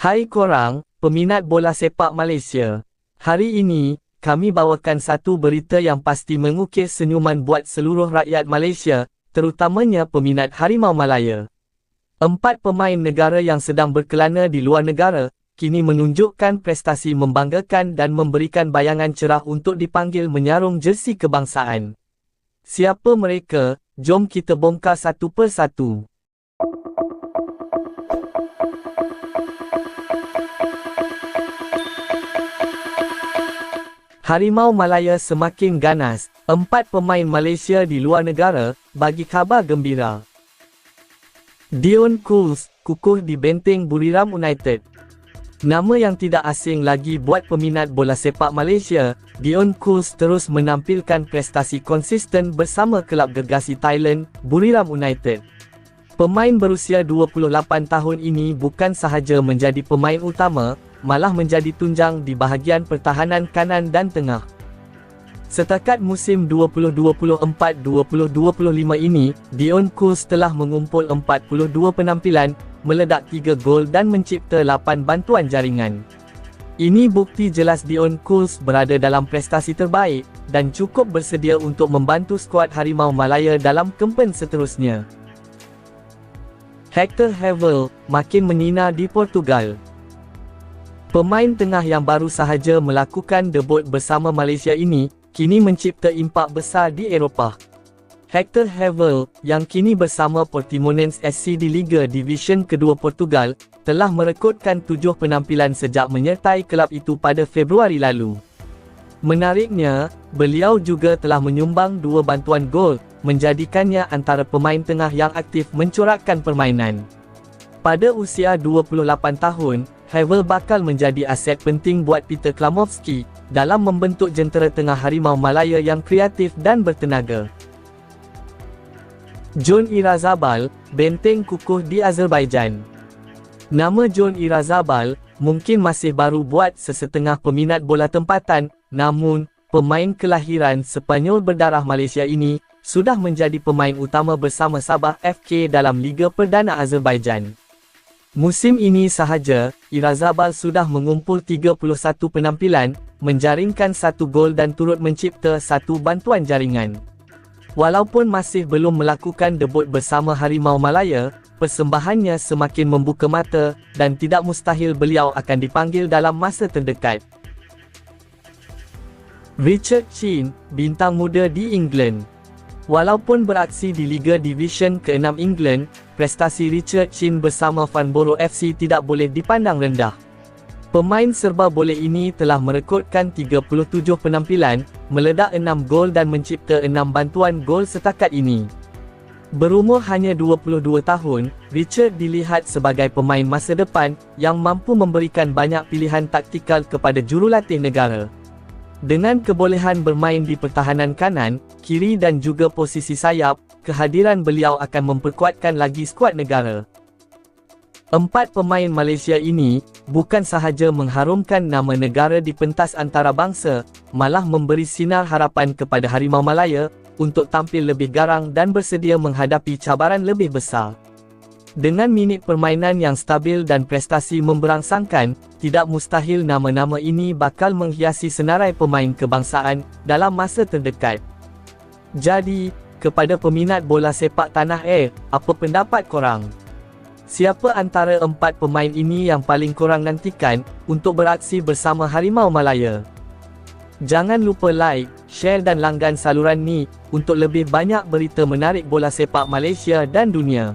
Hai korang, peminat bola sepak Malaysia. Hari ini, kami bawakan satu berita yang pasti mengukir senyuman buat seluruh rakyat Malaysia, terutamanya peminat Harimau Malaya. Empat pemain negara yang sedang berkelana di luar negara, kini menunjukkan prestasi membanggakan dan memberikan bayangan cerah untuk dipanggil menyarung jersi kebangsaan. Siapa mereka? Jom kita bongkar satu persatu. Harimau Malaya semakin ganas. Empat pemain Malaysia di luar negara bagi khabar gembira. Dion Cools kukuh di benteng Buriram United. Nama yang tidak asing lagi buat peminat bola sepak Malaysia, Dion Cools terus menampilkan prestasi konsisten bersama kelab gergasi Thailand, Buriram United. Pemain berusia 28 tahun ini bukan sahaja menjadi pemain utama, malah menjadi tunjang di bahagian pertahanan kanan dan tengah. Setakat musim 2024-2025 ini, Dion Kuz telah mengumpul 42 penampilan, meledak 3 gol dan mencipta 8 bantuan jaringan. Ini bukti jelas Dion Kuz berada dalam prestasi terbaik dan cukup bersedia untuk membantu skuad Harimau Malaya dalam kempen seterusnya. Hector Hevel makin menyinar di Portugal. Pemain tengah yang baru sahaja melakukan debut bersama Malaysia ini, kini mencipta impak besar di Eropah. Hector Hevel, yang kini bersama Portimonense SC di Liga Division kedua Portugal, telah merekodkan tujuh penampilan sejak menyertai kelab itu pada Februari lalu. Menariknya, beliau juga telah menyumbang dua bantuan gol, menjadikannya antara pemain tengah yang aktif mencorakkan permainan. Pada usia 28 tahun, Havel bakal menjadi aset penting buat Peter Klamovski dalam membentuk jentera tengah Harimau Malaya yang kreatif dan bertenaga. John Irazabal, benteng kukuh di Azerbaijan. Nama John Irazabal mungkin masih baru buat sesetengah peminat bola tempatan, namun pemain kelahiran Sepanyol berdarah Malaysia ini sudah menjadi pemain utama bersama Sabah FK dalam Liga Perdana Azerbaijan. Musim ini sahaja, Irazabal sudah mengumpul 31 penampilan, menjaringkan satu gol dan turut mencipta satu bantuan jaringan. Walaupun masih belum melakukan debut bersama Harimau Malaya, persembahannya semakin membuka mata dan tidak mustahil beliau akan dipanggil dalam masa terdekat. Richard Chin, bintang muda di England Walaupun beraksi di Liga Division ke-6 England, prestasi Richard Chin bersama Farnborough FC tidak boleh dipandang rendah. Pemain serba boleh ini telah merekodkan 37 penampilan, meledak 6 gol dan mencipta 6 bantuan gol setakat ini. Berumur hanya 22 tahun, Richard dilihat sebagai pemain masa depan yang mampu memberikan banyak pilihan taktikal kepada jurulatih negara. Dengan kebolehan bermain di pertahanan kanan, kiri dan juga posisi sayap, kehadiran beliau akan memperkuatkan lagi skuad negara. Empat pemain Malaysia ini, bukan sahaja mengharumkan nama negara di pentas antarabangsa, malah memberi sinar harapan kepada Harimau Malaya, untuk tampil lebih garang dan bersedia menghadapi cabaran lebih besar. Dengan minit permainan yang stabil dan prestasi memberangsangkan, tidak mustahil nama-nama ini bakal menghiasi senarai pemain kebangsaan dalam masa terdekat. Jadi, kepada peminat bola sepak tanah air, apa pendapat korang? Siapa antara empat pemain ini yang paling korang nantikan untuk beraksi bersama Harimau Malaya? Jangan lupa like, share dan langgan saluran ni untuk lebih banyak berita menarik bola sepak Malaysia dan dunia.